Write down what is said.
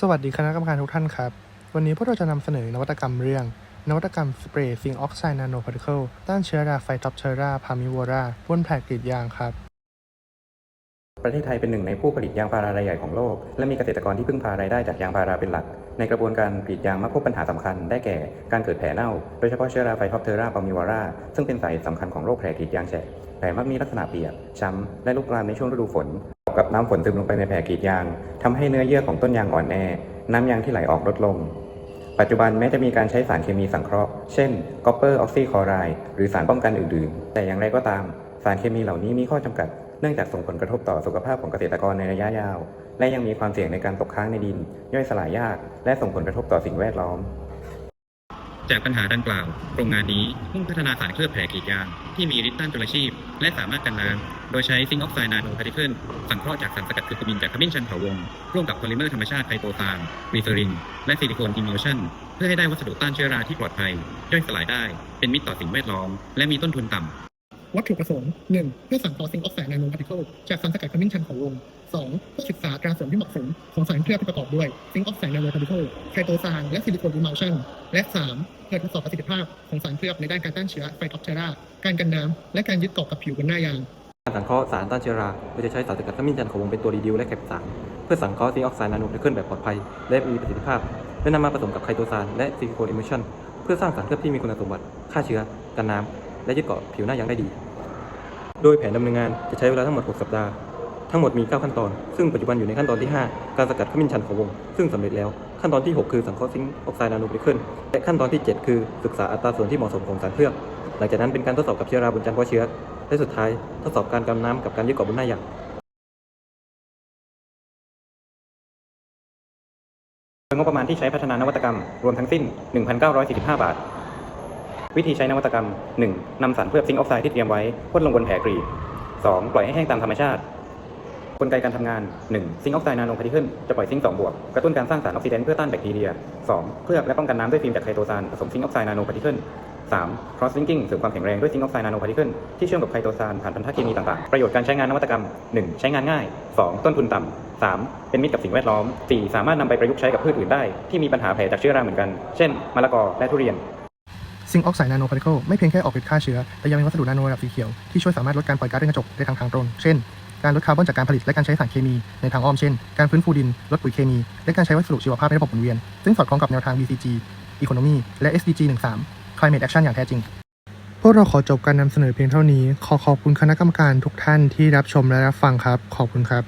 สวัสดีคณะกรรมการทุกท่านครับ วันนี้พวกเราจะนำเสนอนวัตกรรมเรื่อง นวัตกรรมสเปรย์ซิงออกไซด์นาโนพาร์ติเคิลต้านเชื้อราไฟท็อปเชอราพามิวราบนแผลกรีดยางครับ ประเทศไทยเป็นหนึ่งในผู้ผลิตยางพารารายใหญ่ของโลก และมีเกษตรกรที่พึ่งพารายได้จากยางพาราเป็นหลัก ในกระบวนการกรีดยางมักพบปัญหาสำคัญได้แก่การเกิดแผลเน่า โดยเฉพาะเชื้อราไฟท็อปเทอราปามิวราซึ่งเป็นสาเหตุสำคัญของโรคแผลกรีดยางแฉะแผลมักมีลักษณะเปียกช้ำและลุกลามในช่วงฤดูฝน กับน้ำฝนซึมลงไปในแผลกรีดยางทำให้เนื้อเยื่อของต้นยางอ่อนแอ น้ำยางที่ไหลออกลดลง ปัจจุบันแม้จะมีการใช้สารเคมีสังเคราะห์ เช่นกอปเปอร์ออกซิคลอไรด์หรือสารป้องกันอื่นๆ แต่อย่างไรก็ตาม สารเคมีเหล่านี้มีข้อจำกัด เนื่องจากส่งผลกระทบต่อสุขภาพของเกษตรกรในระยะยาว และยังมีความเสี่ยงในการตกค้างในดิน ย่อยสลายยาก และส่งผลกระทบต่อสิ่งแวดล้อม จากปัญหาดังกล่าวโรงงานนี้มุ่งพัฒนาสารเคลือบแผลกรีดยาง ที่มีฤทธิ์ต้านจุลชีพ และสามารถกันน้ำโดยใช้ซิงค์ออกไซด์นาโนพาร์ติเคิลสังเคราะห์จากสารสกัดคือกูมินจากขมิ้นชันเถาวง ร่วมกับโพลิเมอร์ธรรมชาติไคโตซานกลีเซอริน และซิลิโคนอิมิวชันเพื่อให้ได้วัสดุต้านเชื้อราที่ปลอดภัย ย่อยสลายได้ เป็นมิตรต่อสิ่งแวดล้อม และมีต้นทุนต่ำวัตถุประสงค์ 1. เพื่อสั่งต่อซิงค์ออกไซด์นาโนพาร์ติเคิลจากสารสกัดขมิ้นชันของวง 2. เพื่อศึกษาการผสมที่เหมาะสมของสารเคลือบที่ประกอบด้วยซิงค์ออกไซด์นาโนพาร์ติเคิลไคโตซานและซิลิโคนอิมัลชันและ 3. เพื่อทดสอบประสิทธิภาพของสารเคลือบในด้านการต้านเชื้อไฟท็อปเชราการกันน้ำและการยึดเกาะกับผิวบนหน้ายางการสังเคราะห์สารต้านเชื้อราโดยจะใช้สารสกัดขมิ้นชันของวงเป็นตัวรีดิวและแคปสารเพื่อสังเคราะห์ซิงค์ออกไซด์นาโนพาร์ติเคิลแบบปลอดภัย และมีประสิทธิภาพและนำมาผสมกับไคโตซานและซิลิโคนอิมิชันเพื่อสร้างสารเคลือบที่มีคุณสมบัติฆ่าเชื้อกันน้ำและยึดเกาะผิวหน้ายางได้ดี โดยแผนดำเนินงานจะใช้เวลาทั้งหมด 6 สัปดาห์ ทั้งหมดมี 9 ขั้นตอน ซึ่งปัจจุบันอยู่ในขั้นตอนที่ 5 การสกัดขมิ้นชันของวง ซึ่งสำเร็จแล้ว ขั้นตอนที่ 6 คือสังเคราะห์ซิงค์ออกไซด์นาโนพริเคิลและขั้นตอนที่ 7 คือศึกษาอัตราส่วนที่เหมาะสมของสารเคลือบหลังจากนั้นเป็นการทดสอบกับเชื้อราบนจานเพาะเชื้อ และสุดท้ายทดสอบการกันน้ำกับการยึดเกาะบนหน้ายางงบประมาณที่ใช้พัฒนานวัตกรรม รวมทั้งสิ้น 1,945 บาท วิธีใช้นวัตกรรม 1. นำสารเคลือบซิงค์ออกไซด์ที่เตรียมไว้พ่นลงบนแผลกรีด 2. ปล่อยให้แห้งตามธรรมชาติ กลไกการทำงาน 1. ซิงค์ออกไซด์นาโนพาร์ติเคิลจะปล่อยซิงค์2บวกกระตุ้นการสร้างสารออกซิแดนต์เพื่อต้านแบคทีเรีย 2. เคลือบและป้องกันน้ำด้วยฟิล์มจากไคโตซานผสมซิงค์ออกไซด์นาโนพาร์ติเคิล 3. cross linking เสริมความแข็งแรงด้วยซิงค์ออกไซด์นาโนพาร์ติเคิลที่เชื่อมกับไคโตซานผ่านพันธะเคมีต่างๆ ประโยชน์การใช้งานนวัตกรรม 1. ใช้งานง่าย 2. ต้นทุนต่ำ 3. เป็นมิตรกับสิ่งแวดล้อม 4. สามารถนำไปประยุกต์ใช้กับพืชอื่นได้ ที่มีปัญหาแผลจากเชื้อราเหมือนกัน เช่น มะละกอ และทุเรียน ซิงออกไซด์นาโนพาร์ติเคิลไม่เพียงแค่ออกฤทธิ์ฆ่าเชื้อ แต่ยังเป็นวัสดุนาโนระดับสีเขียวที่ช่วยสามารถลดการปล่อยก๊าซเรือนกระจกได้ทางทางตรง เช่น การลดคาร์บอนจากการผลิตและการใช้สารเคมีในทางอ้อมเช่น การฟื้นฟูดิน ลดปุ๋ยเคมี และการใช้วัสดุชีวภาพในระบบหมุนเวียน ซึ่งสอดคล้องกับแนวทาง BCG Economy และ SDG 13 Climate Action อย่างแท้จริง พวกเราขอจบการนำเสนอเพียงเท่านี้ ขอขอบคุณคณะกรรมการทุกท่านที่รับชมและรับฟังครับ ขอบคุณครับ